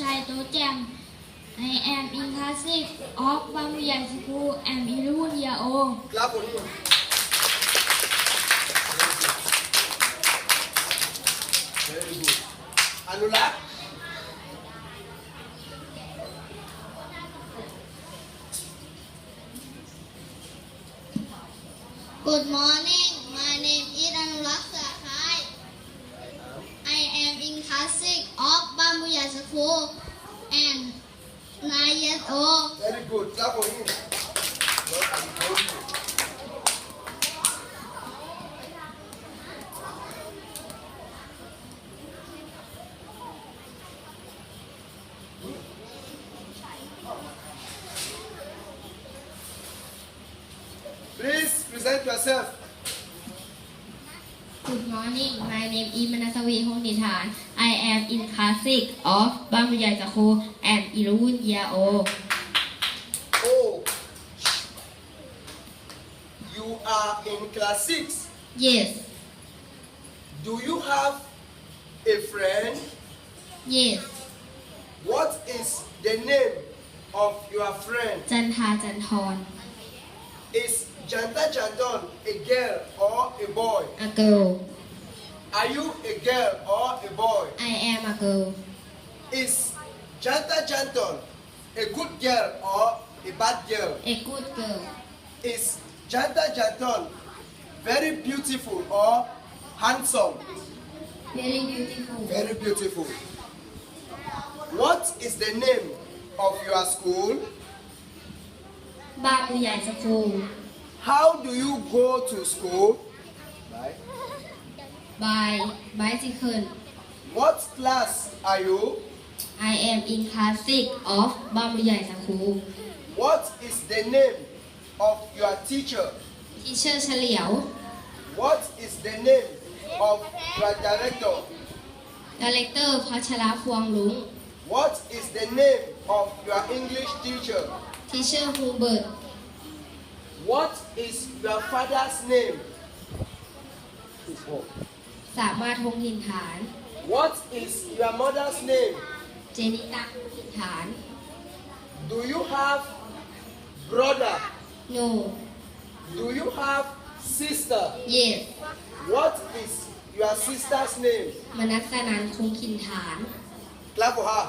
ชัยโตแจ่ม I am in classic of บางใหญ่สกู and 11 year old Clap for him. Very good. Anulak. Good morning. nine years old. Very good. Clap for him. Well, I'm proud of you. Please present yourself. Good morning my name is มนัสวีหงนิทาน I am in class 6 of Banguyai School and 11 year. Oh, you are in class 6? Yes. Do you have a friend? Yes. What is the name of your friend? Janta Janton. Is Janta Janton a girl or a boy? A girl. Are you a girl or a boy? I am a girl. Is Janta Janton a good girl or a bad girl? A good girl. Is Janta Janton very beautiful or handsome? Very beautiful. Very beautiful. What is the name of your school? Bakuya School. How do you go to school? by bicycle. What class are you? I am in class 6 of Bambuyai School. What is the name of your teacher? Teacher Chaliao. What is the name of your director? Director Pachala Phuang Lung. What is the name of your English teacher? Teacher Hubert. What is your father's name? สามารถทงหินฐาน What is your mother's name? เจนิตาหินฐาน Do you have brother? no Do you have sister? yes What is your sister's name? มนัสนันคงขินฐาน Clap for her.